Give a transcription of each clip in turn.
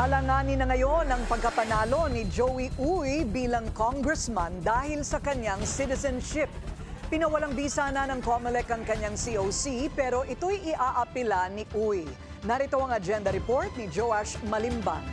Alanganin na ngayon ang pagkapanalo ni Joey Uy bilang congressman dahil sa kanyang citizenship. Pinawalang bisa na ng COMELEC ang kanyang COC pero ito'y iaapila ni Uy. Narito ang agenda report ni Joash Malimbang.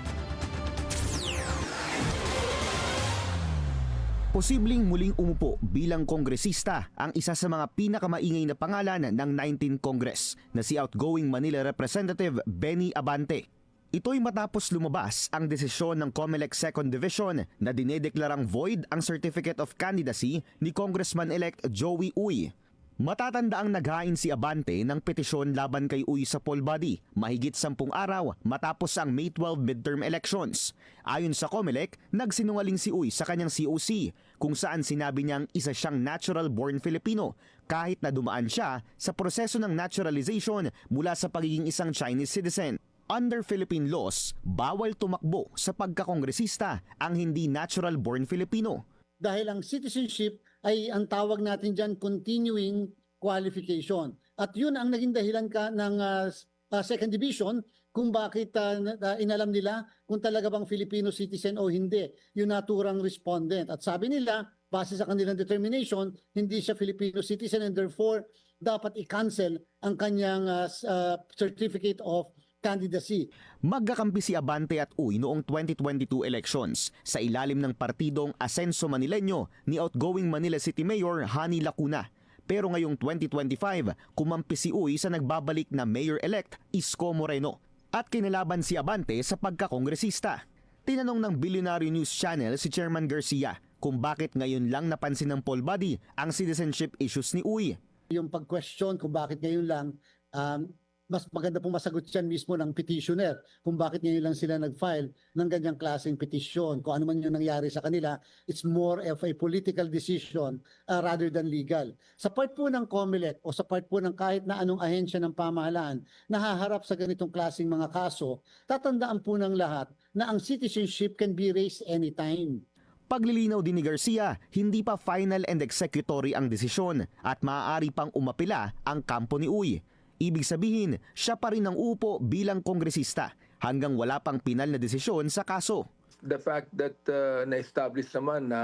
Posibleng muling umupo bilang kongresista ang isa sa mga pinakamaingay na pangalan ng 19 Congress na si outgoing Manila Representative Benny Abante. Ito'y matapos lumabas ang desisyon ng COMELEC Second Division na dinedeklarang void ang Certificate of Candidacy ni Congressman-elect Joey Uy. Matatanda ang naghain si Abante ng petisyon laban kay Uy sa poll body mahigit sampung araw matapos ang May 12 midterm elections. Ayon sa COMELEC, nagsinungaling si Uy sa kanyang COC kung saan sinabi niyang isa siyang natural-born Filipino kahit na dumaan siya sa proseso ng naturalization mula sa pagiging isang Chinese citizen. Under Philippine laws, bawal tumakbo sa pagkakongresista ang hindi natural-born Filipino. dahil ang citizenship ay ang tawag natin dyan continuing qualification. At yun ang naging dahilan ka ng s- ah, second division kung bakit na- ah, inalam nila kung talaga bang Filipino citizen o hindi, yung naturang respondent. At sabi nila, base sa kanilang determination, hindi siya Filipino citizen and therefore dapat i-cancel ang kanyang s- ah, certificate of candidacy. Magkakampi si Abante at Uy noong 2022 elections sa ilalim ng partidong Asenso Manileño ni outgoing Manila City Mayor Hani Lacuna. Pero ngayong 2025, kumampi si Uy sa nagbabalik na Mayor-elect Isko Moreno at kinalaban si Abante sa pagkakongresista. Tinanong ng Billionaire News Channel si Chairman Garcia kung bakit ngayon lang napansin ng poll body ang citizenship issues ni Uy. yung pag-question kung bakit ngayon lang, um, mas maganda pong masagot yan mismo ng petitioner kung bakit ngayon lang sila nag-file ng ganyang klaseng petition. Kung ano man yung nangyari sa kanila, it's more of a political decision uh, rather than legal. Sa part po ng COMELEC o sa part po ng kahit na anong ahensya ng pamahalaan na haharap sa ganitong klaseng mga kaso, tatandaan po ng lahat na ang citizenship can be raised anytime. Paglilinaw din ni Garcia, hindi pa final and executory ang desisyon at maaari pang umapila ang kampo ni Uy. Ibig sabihin, siya pa rin ang upo bilang kongresista hanggang wala pang pinal na desisyon sa kaso. the fact that uh, na-establish naman na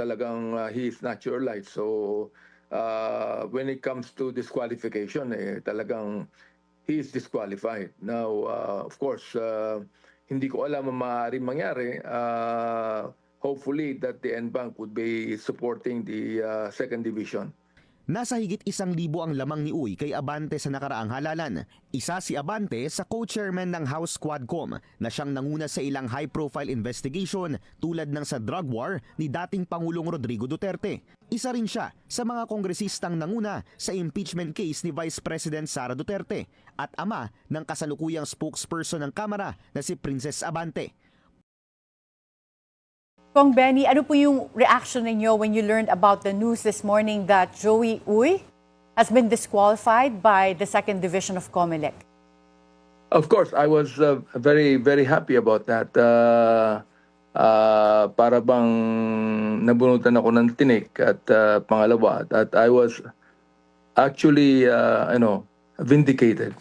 talagang uh, he is naturalized. So uh, when it comes to disqualification, eh, talagang he is disqualified. Now, uh, of course, uh, hindi ko alam ang maaaring mangyari. Uh, hopefully that the NBank would be supporting the uh, second division. Nasa higit isang libo ang lamang ni Uy kay Abante sa nakaraang halalan. Isa si Abante sa co-chairman ng House Quadcom na siyang nanguna sa ilang high-profile investigation tulad ng sa drug war ni dating Pangulong Rodrigo Duterte. Isa rin siya sa mga kongresistang nanguna sa impeachment case ni Vice President Sara Duterte at ama ng kasalukuyang spokesperson ng Kamara na si Princess Abante. Kong Benny, ano po yung reaction ninyo when you learned about the news this morning that Joey Uy has been disqualified by the second division of COMELEC? Of course, I was uh, very, very happy about that. Uh, uh, para bang nabunutan ako ng tinik at uh, pangalawa that I was actually, uh, you know, vindicated.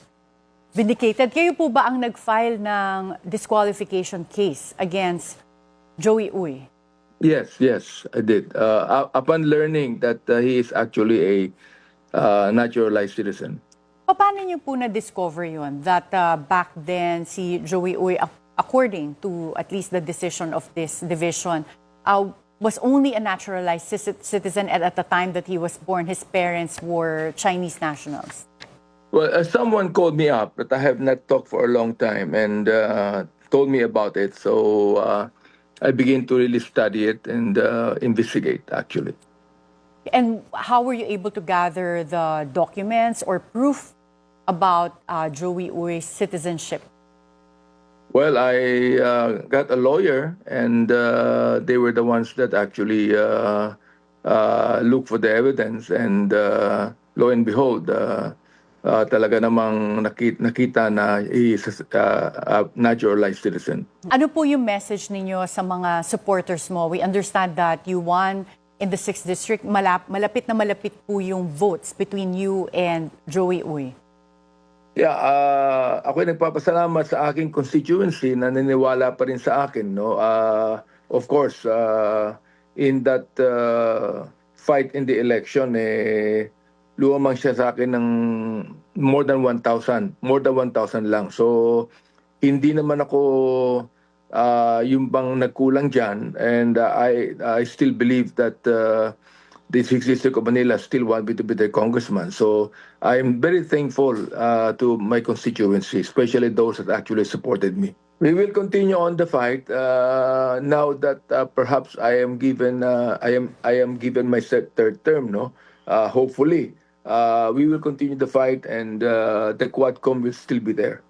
Vindicated. Kayo po ba ang nag-file ng disqualification case against Joey Uy? Yes, yes, I did. Uh, upon learning that uh, he is actually a uh, naturalized citizen. Paano niyo po na-discover yun? That uh, back then, si Joey Uy, ac- according to at least the decision of this division, uh, was only a naturalized ci- citizen and at the time that he was born, his parents were Chinese nationals. Well, uh, someone called me up that I have not talked for a long time and uh, told me about it. So uh, I began to really study it and uh, investigate, actually. And how were you able to gather the documents or proof about uh, Joey Uy's citizenship? Well, I uh, got a lawyer, and uh, they were the ones that actually uh, uh, looked for the evidence. And uh, lo and behold, uh, uh, talaga namang nakita, nakita na he is uh, a naturalized citizen. Ano po yung message ninyo sa mga supporters mo? We understand that you won in the 6th district. Malap, malapit na malapit po yung votes between you and Joey Uy. Yeah, uh, ako ay nagpapasalamat sa aking constituency na naniniwala pa rin sa akin. No? Uh, of course, uh, in that uh, fight in the election, eh, lumamang siya sa akin ng more than 1,000. More than 1,000 lang. So, hindi naman ako uh, yung bang nagkulang dyan. And uh, I, I still believe that uh, the 6th District of Manila still want me to be their congressman. So I'm very thankful uh, to my constituency, especially those that actually supported me. We will continue on the fight uh, now that uh, perhaps I am given uh, I am I am given my third term. No, uh, hopefully we will continue the fight and uh, the Quadcom will still be there.